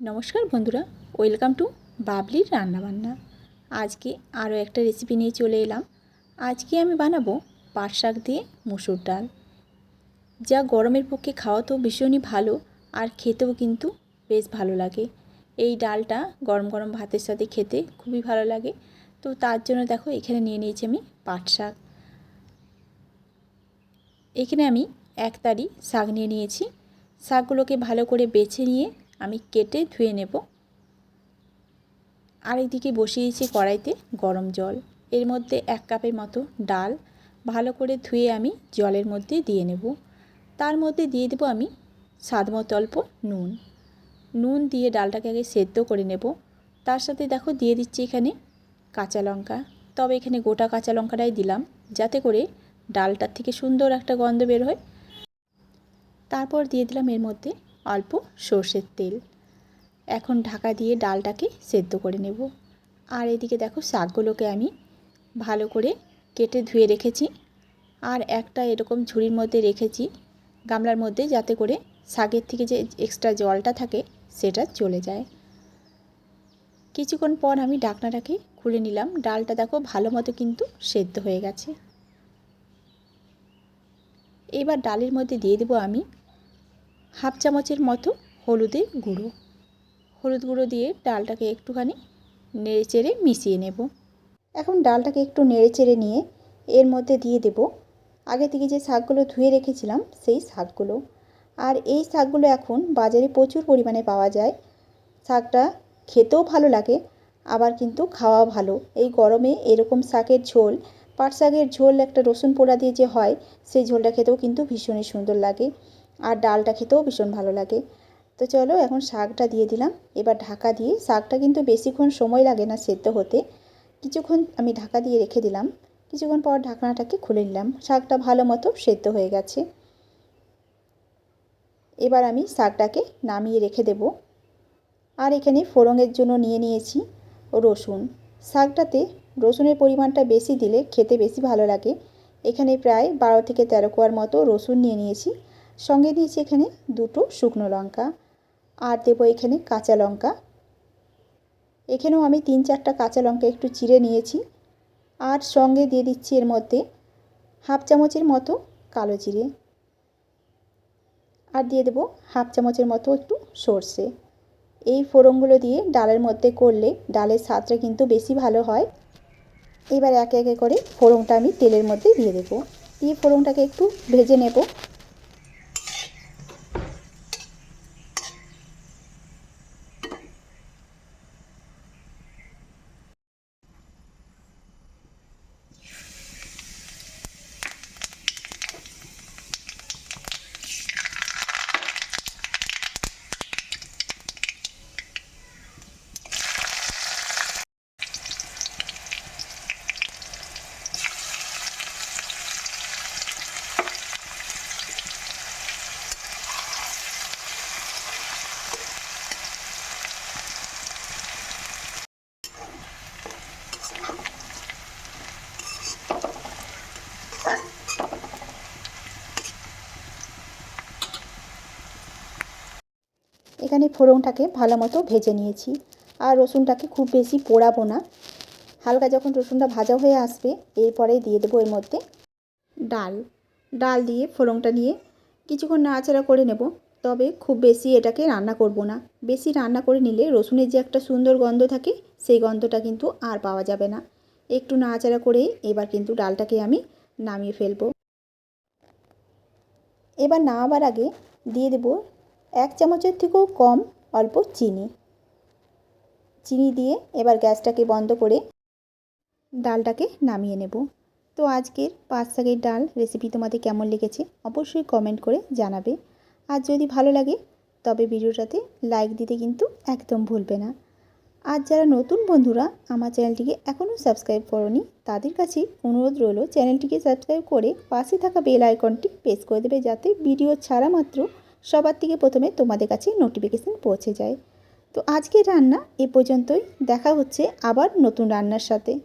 নমস্কার বন্ধুরা, welcome to বাবলির রান্নাবান্না। আজকে আরও একটা রেসিপি নিয়ে চলে এলাম। আজকে আমি বানাবো পাট শাক দিয়ে মুসুর ডাল। যা গরমের পক্ষে খাওয়া তো ভীষণই ভালো আর খেতেও কিন্তু বেশ ভালো লাগে। এই ডালটা গরম গরম ভাতের সাথে খেতে খুবই ভালো লাগে। তো তার জন্য দেখো এখানে নিয়ে নিয়েছি আমি পাট শাক। এখানে আমি এক তারি শাক নিয়ে নিয়েছি। শাকগুলোকে ভালো করে বেছে নিয়ে আমি কেটে ধুয়ে নেব। আরেকদিকে বসিয়েছি কড়াইতে গরম জল। এর মধ্যে এক কাপের মতো ডাল। ভালো করে ধুয়ে আমি জলের মধ্যে দিয়ে নেব। তার মধ্যে দিয়ে দেবো আমি স্বাদ মতো অল্প নুন। নুন দিয়ে ডালটাকে আগে সেদ্ধ করে নেব। তার সাথে দেখো দিয়ে দিচ্ছি এখানে কাঁচা লঙ্কা। তবে এখানে গোটা কাঁচা লঙ্কাটাই দিলাম যাতে করে ডালটার থেকে সুন্দর একটা গন্ধ বের হয়। তারপর দিয়ে দিলাম এর মধ্যে অল্প সর্ষের তেল। এখন ঢাকা দিয়ে ডালটাকে সেদ্ধ করে নেব। আর এদিকে দেখো শাকগুলোকে আমি ভালো করে কেটে ধুয়ে রেখেছি। আর একটা এরকম ঝুড়ির মধ্যে রেখেছি গামলার মধ্যে যাতে করে শাকের থেকে যে এক্সট্রা জলটা থাকে সেটা চলে যায়। কিছুক্ষণ পর আমি ডাকনাটাকে খুলে নিলাম। ডালটা দেখো ভালো মতো কিন্তু সেদ্ধ হয়ে গেছে। এবার ডালের মধ্যে দিয়ে দেবো আমি হাফ চামচের মতো হলুদের গুঁড়ো। হলুদ গুঁড়ো দিয়ে ডালটাকে একটুখানি নেড়ে চেড়ে মিশিয়ে নেব। এখন ডালটাকে একটু নেড়ে চেড়ে নিয়ে এর মধ্যে দিয়ে দেব। আগে থেকে যে শাকগুলো ধুয়ে রেখেছিলাম, সেই শাকগুলো। আর এই শাকগুলো এখন বাজারে প্রচুর পরিমাণে পাওয়া যায়। শাকটা খেতেও ভালো লাগে, আবার কিন্তু খাওয়া ভালো। এই গরমে এরকম শাকের ঝোল, পাট শাকের ঝোল, একটা রসুন পোড়া দিয়ে যে হয়, সেই ঝোলটা খেতেও কিন্তু ভীষণই সুন্দর লাগে। আর ডালটা খেতেও ভীষণ ভালো লাগে। তো চলো এখন শাকটা দিয়ে দিলাম। এবার ঢাকা দিয়ে, শাকটা কিন্তু বেশিক্ষণ সময় লাগে না সেদ্ধ হতে। কিছুক্ষণ আমি ঢাকা দিয়ে রেখে দিলাম। কিছুক্ষণ পর ঢাকনাটাকে খুলে নিলাম। শাকটা ভালো মতো সেদ্ধ হয়ে গেছে। এবার আমি শাকটাকে নামিয়ে রেখে দেব। আর এখানে ফোড়নের জন্য নিয়ে নিয়েছি রসুন। শাকটাতে রসুনের পরিমাণটা বেশি দিলে খেতে বেশি ভালো লাগে। এখানে প্রায় বারো থেকে তেরো কোয়ার মতো রসুন নিয়ে নিয়েছি। সঙ্গে দিয়েছি এখানে দুটো শুকনো লঙ্কা। আর দেবো এখানে কাঁচা লঙ্কা। এখানেও আমি তিন চারটা কাঁচা লঙ্কা একটু চিড়ে নিয়েছি। আর সঙ্গে দিয়ে দিচ্ছি এর মধ্যে হাফ চামচের মতো কালো জিরে। আর দিয়ে দেবো হাফ চামচের মতো একটু সর্ষে। এই ফোড়নগুলো দিয়ে ডালের মধ্যে করলে ডালের স্বাদটা কিন্তু বেশি ভালো হয়। এবার একে একে করে ফোড়নটা আমি তেলের মধ্যে দিয়ে দেবো। দিয়ে ফোড়নটাকে একটু ভেজে নেব। এখানে ফোড়নটাকে ভালো মতো ভেজে নিয়েছি। আর রসুনটাকে খুব বেশি পোড়াবো না। হালকা যখন রসুনটা ভাজা হয়ে আসবে, এরপরে দিয়ে দেবো এর মধ্যে ডাল। ডাল দিয়ে ফোড়নটা নিয়ে কিছুক্ষণ নাড়াচাড়া করে নেব। তবে খুব বেশি এটাকে রান্না করব না। বেশি রান্না করে নিলে রসুনের যে একটা সুন্দর গন্ধ থাকে, সেই গন্ধটা কিন্তু আর পাওয়া যাবে না। একটু নাড়াচাড়া করে এবার কিন্তু ডালটাকে আমি নামিয়ে ফেলব। এবার নামাবার আগে দিয়ে দেবো এক চামচের থেকেও কম অল্প চিনি। চিনি দিয়ে এবার গ্যাসটাকে বন্ধ করে ডালটাকে নামিয়ে নেব। তো আজকের পাঁচ শাকের ডাল রেসিপি তোমাদের কেমন লেগেছে অবশ্যই কমেন্ট করে জানাবে। আর যদি ভালো লাগে, তবে ভিডিওটাতে লাইক দিতে কিন্তু একদম ভুলবে না। আর যারা নতুন বন্ধুরা আমার চ্যানেলটিকে এখনও সাবস্ক্রাইব করনি, তাদের কাছে অনুরোধ রইল চ্যানেলটিকে সাবস্ক্রাইব করে পাশে থাকা বেল আইকনটি প্রেস করে দেবে যাতে ভিডিও ছাড়া মাত্র সবার থেকে প্রথমে তোমাদের কাছে নোটিফিকেশান পৌঁছে যায়। তো আজকে রান্না এ পর্যন্তই। দেখা হচ্ছে আবার নতুন রান্নার সাথে।